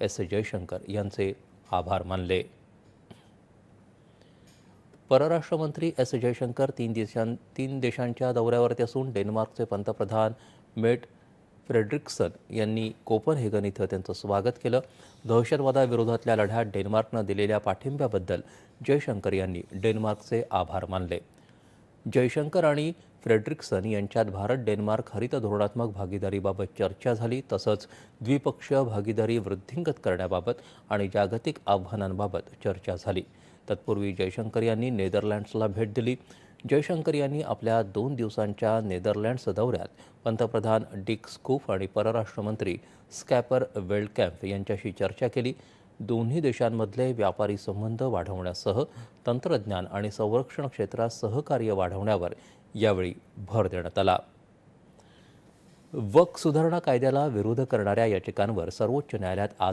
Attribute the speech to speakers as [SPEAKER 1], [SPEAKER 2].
[SPEAKER 1] S Jaishankar यांचे आभार मानले. परराष्ट्रमंत्री एस जयशंकर तीन देशां तीन देशांच्या दौऱ्यावरती असून डेन्मार्कचे पंतप्रधान मेट फ्रेडरिक्सन यांनी कोपनहेगन इथं त्यांचं स्वागत केलं. दहशतवादाविरोधातल्या लढ्यात डेन्मार्कनं दिलेल्या पाठिंब्याबद्दल जयशंकर यांनी डेन्मार्कचे आभार मानले. जयशंकर आणि फ्रेडरिक्सन यांच्यात भारत डेन्मार्क हरित धोरणात्मक भागीदारीबाबत चर्चा झाली तसंच द्विपक्षीय भागीदारी वृद्धिंगत करण्याबाबत आणि जागतिक आव्हानांबाबत चर्चा झाली. तत्पूर्वी जयशंकर यांनी नेदरलँड्सला भेट दिली. जयशंकर यांनी आपल्या दोन दिवसांच्या नेदरलँड्स दौऱ्यात पंतप्रधान डिक स्कूफ आणि परराष्ट्रमंत्री स्कॅपर वेल्डकॅम्प यांच्याशी चर्चा केली. दोन्ही देशांमधले व्यापारी संबंध वाढवण्यासह तंत्रज्ञान आणि संरक्षण क्षेत्रात सहकार्य वाढवण्यावर यावेळी भर देण्यात आला. वक सुधारणा कायद्याला विरोध करणाऱ्या याचिकांवर सर्वोच्च न्यायालयात आज